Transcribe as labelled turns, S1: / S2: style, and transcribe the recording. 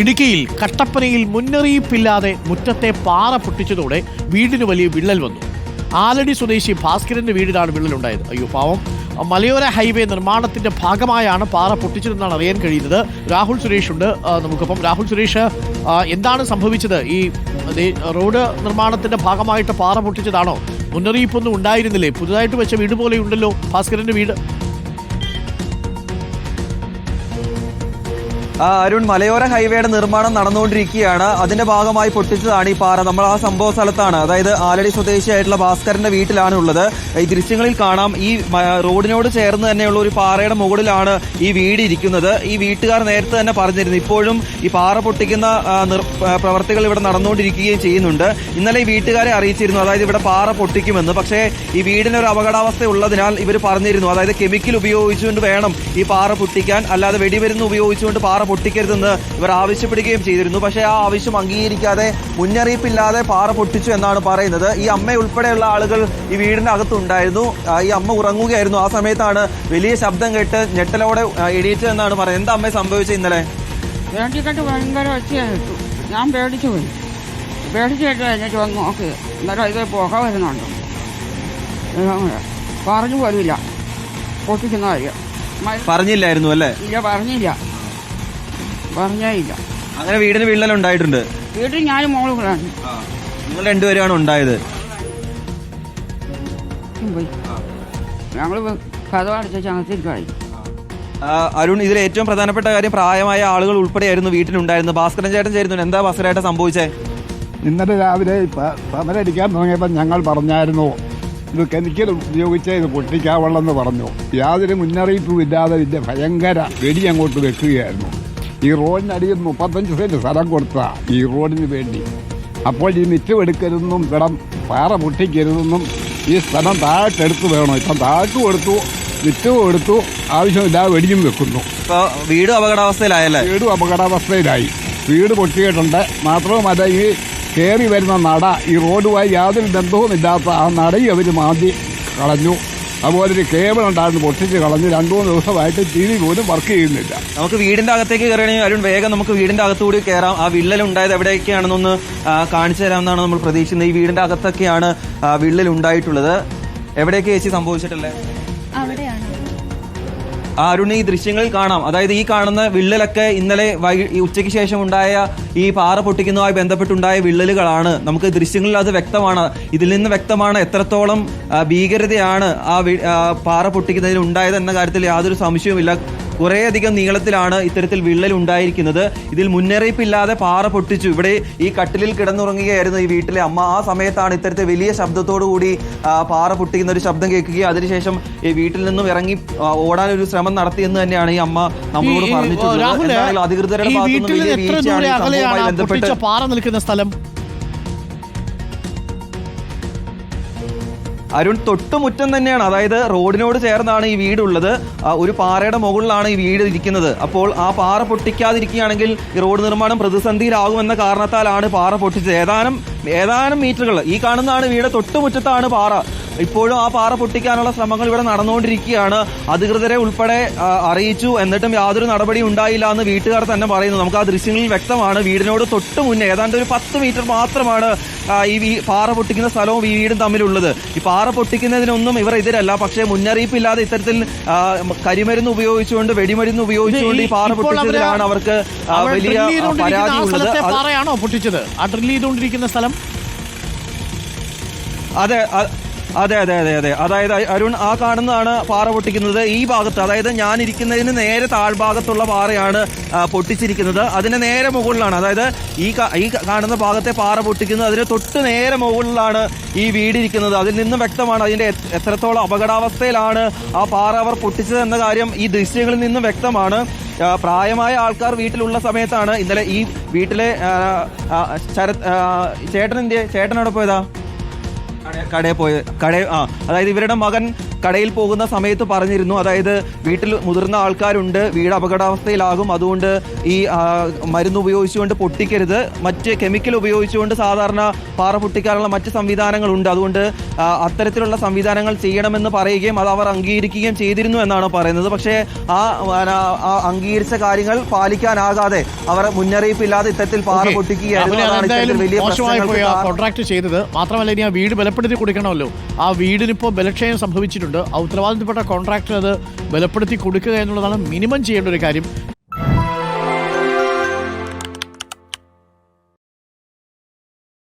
S1: ഇടുക്കിയിൽ കട്ടപ്പനയിൽ മുന്നറിയിപ്പില്ലാതെ മുറ്റത്തെ പാറ പൊട്ടിച്ചതോടെ വീടിന് വലിയ വിള്ളൽ വന്നു. ആലടി സ്വദേശി ഭാസ്കരന്റെ വീടിനാണ് വിള്ളലുണ്ടായത്. അയ്യോ പാവം. മലയോര ഹൈവേ നിർമ്മാണത്തിന്റെ ഭാഗമായാണ് പാറ പൊട്ടിച്ചതെന്നാണ് അറിയാൻ കഴിയുന്നത്. രാഹുൽ സുരേഷ് ഉണ്ട്. നമുക്കിപ്പം രാഹുൽ സുരേഷ് എന്താണ് സംഭവിച്ചത്? ഈ റോഡ് നിർമ്മാണത്തിന്റെ ഭാഗമായിട്ട് പാറ പൊട്ടിച്ചതാണോ? മുന്നറിയിപ്പൊന്നും ഉണ്ടായിരുന്നില്ലേ? പുതുതായിട്ട് വെച്ച വീട് പോലെ ഉണ്ടല്ലോ ഭാസ്കരന്റെ വീട്.
S2: അരുൺ മലയോര ഹൈവേയുടെ നിർമ്മാണം നടന്നുകൊണ്ടിരിക്കുകയാണ്. അതിന്റെ ഭാഗമായി പൊട്ടിച്ചതാണ് ഈ പാറ. നമ്മൾ ആ സംഭവ സ്ഥലത്താണ് അതായത് ആലടി സ്വദേശിയായിട്ടുള്ള ഭാസ്കരന്റെ വീട്ടിലാണ് ഉള്ളത്. ഈ ദൃശ്യങ്ങളിൽ കാണാം ഈ റോഡിനോട് ചേർന്ന് തന്നെയുള്ള ഒരു പാറയുടെ മുകളിലാണ് ഈ വീട് ഇരിക്കുന്നത്. ഈ വീട്ടുകാർ നേരത്തെ തന്നെ പറഞ്ഞിരുന്നു ഇപ്പോഴും ഈ പാറ പൊട്ടിക്കുന്ന പ്രവർത്തികൾ ഇവിടെ നടന്നുകൊണ്ടിരിക്കുകയും ചെയ്യുന്നുണ്ട്. ഇന്നലെ ഈ വീട്ടുകാരെ അറിയിച്ചിരുന്നു അതായത് ഇവിടെ പാറ പൊട്ടിക്കുമെന്ന്. പക്ഷേ ഈ വീടിന് ഒരു അപകടാവസ്ഥ ഉള്ളതിനാൽ ഇവർ പറഞ്ഞിരുന്നു അതായത് കെമിക്കൽ ഉപയോഗിച്ചുകൊണ്ട് വേണം ഈ പാറ പൊട്ടിക്കാൻ. അല്ലാതെ വെടിമരുന്ന് ഉപയോഗിച്ചുകൊണ്ട് പാറ പൊട്ടിക്കരുതെന്ന് ഇവർ ആവശ്യപ്പെടുകയും ചെയ്തിരുന്നു. പക്ഷേ ആ ആവശ്യം അംഗീകരിക്കാതെ മുന്നറിയിപ്പില്ലാതെ പാറ പൊട്ടിച്ചു എന്നാണ് പറയുന്നത്. ഈ അമ്മ ഉൾപ്പെടെയുള്ള ആളുകൾ ഈ വീടിന്റെ അകത്തുണ്ടായിരുന്നു ഈ അമ്മ ഉറങ്ങുകയായിരുന്നു. ആ സമയത്താണ് വലിയ ശബ്ദം കേട്ട് ഞെട്ടലോടെ എണീറ്റ് എണീറ്റത് എന്നാണ് പറയുന്നത്. എന്താ അമ്മ സംഭവിച്ചത് ഇന്നലെ?
S3: ഭയങ്കര ഞാൻ പേടിച്ചു പോയി. പേടിച്ച് കേട്ട് കഴിഞ്ഞിട്ട് വന്ന് നോക്കി. അന്നേരം ഇത് പുക വരുന്നുണ്ട്. പറഞ്ഞു പോലുമില്ല. പൊട്ടിക്കുന്ന കാര്യം.
S2: പറഞ്ഞില്ലായിരുന്നു അല്ലേ?
S3: ഇല്ല പറഞ്ഞില്ല. പറഞ്ഞേ ഇല്ല
S2: അങ്ങനെ വീടിന് വിള്ളലുണ്ടായിട്ടുണ്ട്
S3: വീട്ടിൽ ഞാനും മോളും കൂടാണ്
S2: നിങ്ങൾ രണ്ടുപേരാണ് ഉണ്ടായത്.
S3: പോയി. ഞങ്ങൾ കഥ അടിച്ച ചങ്ങത്തിരിക്കായി
S2: ആ, അരുൺ ഇതിൽ ഏറ്റവും പ്രധാനപ്പെട്ട കാര്യം പ്രായമായ ആളുകൾ ഉൾപ്പെടെയായിരുന്നു വീട്ടിലുണ്ടായിരുന്നത്. ഭാസ്കരൻ ചേട്ടൻ ചേരുന്നു എന്താ ഭാസ്കരേട്ട സംഭവിച്ചേ?
S4: ഇന്നലെ രാവിലെ പ- സമരടിക്കാൻ തുടങ്ങിയപ്പോൾ ഞങ്ങൾ പറഞ്ഞായിരുന്നു ഇത് കെമിക്കൽ ഉപയോഗിച്ച് ഇത് പൊട്ടിക്കാവുള്ളെന്ന് പറഞ്ഞു. യാതൊരു മുന്നറിയിപ്പും ഇല്ലാതെ ഇതിന്റെ ഭയങ്കര വെടി അങ്ങോട്ട് വെക്കുകയായിരുന്നു. ഈ റോഡിനടിയിൽ മുപ്പത്തഞ്ച് സെന്റ് സ്ഥലം കൊടുത്ത ഈ റോഡിന് വേണ്ടി. അപ്പോൾ ഈ മിറ്റം എടുക്കരുതെന്നും ഇടം പാറ പൊട്ടിക്കരുതെന്നും ഈ സ്ഥലം താഴ്ത്തെടുത്ത് വേണം. ഇപ്പം താഴ്ത്തു കൊടുത്തു മിറ്റവും എടുത്തു ആവശ്യമില്ലാതെ വെടിയും വെക്കുന്നു.
S2: ഇപ്പോൾ വീട് അപകടാവസ്ഥയിലായല്ലേ?
S4: വീടും അപകടാവസ്ഥയിലായി. വീട് പൊട്ടിയിട്ടുണ്ട്. മാത്രവുമല്ല ഈ കയറി വരുന്ന നട ഈ റോഡുമായി യാതൊരു ബന്ധവുമില്ലാത്ത ആ നടയും അവർ മാന്തി കളഞ്ഞു. അതുപോലെ ഒരു കേബിൾ ഉണ്ടായിരുന്നു പൊട്ടിച്ച് കളഞ്ഞ് രണ്ടു മൂന്ന് ദിവസമായിട്ട് ടി വി പോലും വർക്ക് ചെയ്യുന്നില്ല.
S2: നമുക്ക് വീടിന്റെ അകത്തേക്ക് കയറുകയാണെങ്കിൽ അരുൺ വേഗം നമുക്ക് വീടിന്റെ അകത്തുകൂടി കയറാം. ആ വിള്ളൽ ഉണ്ടായത് എവിടെയൊക്കെയാണെന്നൊന്ന് കാണിച്ചു തരാമെന്നാണ് നമ്മൾ പ്രതീക്ഷിക്കുന്നത്. ഈ വീടിന്റെ അകത്തൊക്കെയാണ് ഉണ്ടായിട്ടുള്ളത്. എവിടെയൊക്കെ ചേച്ചി സംഭവിച്ചിട്ടുള്ളത്?
S5: അവിടെയാണ്.
S2: ആ അരുൺ ഈ ദൃശ്യങ്ങളിൽ കാണാം. അതായത് ഈ കാണുന്ന വിള്ളലൊക്കെ ഇന്നലെ വൈ ഉച്ചയ്ക്ക് ശേഷം ഉണ്ടായ ഈ പാറ പൊട്ടിക്കുന്നതുമായി ബന്ധപ്പെട്ടുണ്ടായ വിള്ളലുകളാണ്. നമുക്ക് ദൃശ്യങ്ങളിൽ അത് വ്യക്തമാണ്. ഇതിൽ നിന്ന് വ്യക്തമാണ് എത്രത്തോളം ഭീകരതയാണ് ആ, പാറ പൊട്ടിക്കുന്നതിൽ ഉണ്ടായത് എന്ന കാര്യത്തിൽ യാതൊരു സംശയവുമില്ല. കുറേയധികം നീളത്തിലാണ് ഇത്തരത്തിൽ വിള്ളൽ ഉണ്ടായിരിക്കുന്നത്. ഇതിൽ മുന്നറിയിപ്പില്ലാതെ പാറ പൊട്ടിച്ചു. ഇവിടെ ഈ കട്ടിലിൽ കിടന്നുറങ്ങുകയായിരുന്നു ഈ വീട്ടിലെ അമ്മ. ആ സമയത്താണ് ഇത്തരത്തിൽ വലിയ ശബ്ദത്തോടു കൂടി പാറ പൊട്ടിക്കുന്ന ഒരു ശബ്ദം കേൾക്കുകയും അതിനുശേഷം ഈ വീട്ടിൽ നിന്നും ഇറങ്ങി ഓടാൻ ഒരു ശ്രമം നടത്തിയെന്ന് തന്നെയാണ് ഈ അമ്മ നമ്മളോട് പറഞ്ഞിട്ടുള്ളത്. അധികൃതരുടെ ഭാഗത്തുനിന്ന് ബന്ധപ്പെട്ട്
S1: പാറ നിൽക്കുന്ന സ്ഥലം.
S2: അരുൺ തൊട്ടുമുറ്റം തന്നെയാണ്. അതായത് റോഡിനോട് ചേർന്നാണ് ഈ വീടുള്ളത്. ഒരു പാറയുടെ മുകളിലാണ് ഈ വീട് ഇരിക്കുന്നത്. അപ്പോൾ ആ പാറ പൊട്ടിക്കാതിരിക്കുകയാണെങ്കിൽ ഈ റോഡ് നിർമ്മാണം പ്രതിസന്ധിയിലാകുമെന്ന കാരണത്താലാണ് പാറ പൊട്ടിച്ചത്. ഏതാനും ഏതാനും മീറ്ററുകൾ ഈ കാണുന്നതാണ് വീട് തൊട്ടുമുറ്റത്താണ് പാറ. ഇപ്പോഴും ആ പാറ പൊട്ടിക്കാനുള്ള ശ്രമങ്ങൾ ഇവിടെ നടന്നുകൊണ്ടിരിക്കുകയാണ്. അധികൃതരെ ഉൾപ്പെടെ അറിയിച്ചു. എന്നിട്ടും യാതൊരു നടപടി ഉണ്ടായില്ല എന്ന് വീട്ടുകാർ തന്നെ പറയുന്നു. നമുക്ക് ആ ദൃശ്യങ്ങളിൽ വ്യക്തമാണ്. വീടിനോട് തൊട്ട് മുന്നേ ഏതാണ്ട് ഒരു പത്ത് മീറ്റർ മാത്രമാണ് ഈ പാറ പൊട്ടിക്കുന്ന സ്ഥലവും ഈ വീടും തമ്മിലുള്ളത്. ഈ പാറ പൊട്ടിക്കുന്നതിനൊന്നും ഇവർ എതിരല്ല. പക്ഷേ മുന്നറിയിപ്പില്ലാതെ ഇത്തരത്തിൽ കരിമരുന്ന് ഉപയോഗിച്ചുകൊണ്ട് വെടിമരുന്ന് ഉപയോഗിച്ചുകൊണ്ട് ഈ പാറ പൊട്ടിച്ചതിലാണ് അവർക്ക് വലിയ പരാതി ഉള്ളത്
S1: പാറയാണോ പൊട്ടിച്ചത്? ആ ഡ്രില്ല് ചെയ്തുകൊണ്ടിരിക്കുന്ന സ്ഥലം?
S2: അതെ അതെ അതെ അതെ അതെ. അതായത് അരുൺ ആ കാണുന്നതാണ് പാറ പൊട്ടിക്കുന്നത്. ഈ ഭാഗത്ത് അതായത് ഞാൻ ഇരിക്കുന്നതിന് നേരെ താഴ്ഭാഗത്തുള്ള പാറയാണ് പൊട്ടിച്ചിരിക്കുന്നത്. അതിന് നേരെ മുകളിലാണ് അതായത് ഈ ഈ കാണുന്ന ഭാഗത്തെ പാറ പൊട്ടിക്കുന്നത്. അതിന് തൊട്ട് നേരെ മുകളിലാണ് ഈ വീടിരിക്കുന്നത്. അതിൽ നിന്നും വ്യക്തമാണ് അതിന്റെ എത്രത്തോളം അപകടാവസ്ഥയിലാണ് ആ പാറ അവർ പൊട്ടിച്ചത് എന്ന കാര്യം ഈ ദൃശ്യങ്ങളിൽ നിന്നും വ്യക്തമാണ്. പ്രായമായ ആൾക്കാർ വീട്ടിലുള്ള സമയത്താണ് ഇന്നലെ ഈ വീട്ടിലെ ചേട്ടൻ ആ, ചേട്ടൻ എന്തിയെ കടയിൽ പോയ കട ആ അതായത് ഇവരുടെ മകൻ കടയിൽ പോകുന്ന സമയത്ത് പറഞ്ഞിരുന്നു. അതായത് വീട്ടിൽ മുതിർന്ന ആൾക്കാരുണ്ട് വീട് അപകടാവസ്ഥയിലാകും. അതുകൊണ്ട് ഈ മരുന്ന് ഉപയോഗിച്ചുകൊണ്ട് പൊട്ടിക്കരുത്. മറ്റ് കെമിക്കൽ ഉപയോഗിച്ചുകൊണ്ട് സാധാരണ പാറ പൊട്ടിക്കാനുള്ള മറ്റ് സംവിധാനങ്ങളുണ്ട്. അതുകൊണ്ട് അത്തരത്തിലുള്ള സംവിധാനങ്ങൾ ചെയ്യണമെന്ന് പറയുകയും അത് അവർ അംഗീകരിക്കുകയും ചെയ്തിരുന്നു എന്നാണ് പറയുന്നത്. പക്ഷേ ആ അംഗീകരിച്ച കാര്യങ്ങൾ പാലിക്കാനാകാതെ അവർ മുന്നറിയിപ്പില്ലാതെ ഇത്തരത്തിൽ പാറ. പൊട്ടിക്കുകയായിരുന്നു.
S1: കോൺട്രാക്ട് ചെയ്തത്. മാത്രമല്ല ഇനി ആ വീട് ബലപ്പെടുത്തി കൊടുക്കണമല്ലോ. ആ വീടിനിപ്പോൾ ബലക്ഷയം സംഭവിച്ചിട്ടുണ്ട്. ആ ഉത്തരവാദിത്തപ്പെട്ട കോൺട്രാക്ടർ അത് ബലപ്പെടുത്തി കൊടുക്കുക എന്നുള്ളതാണ് മിനിമം ചെയ്യേണ്ട ഒരു കാര്യം.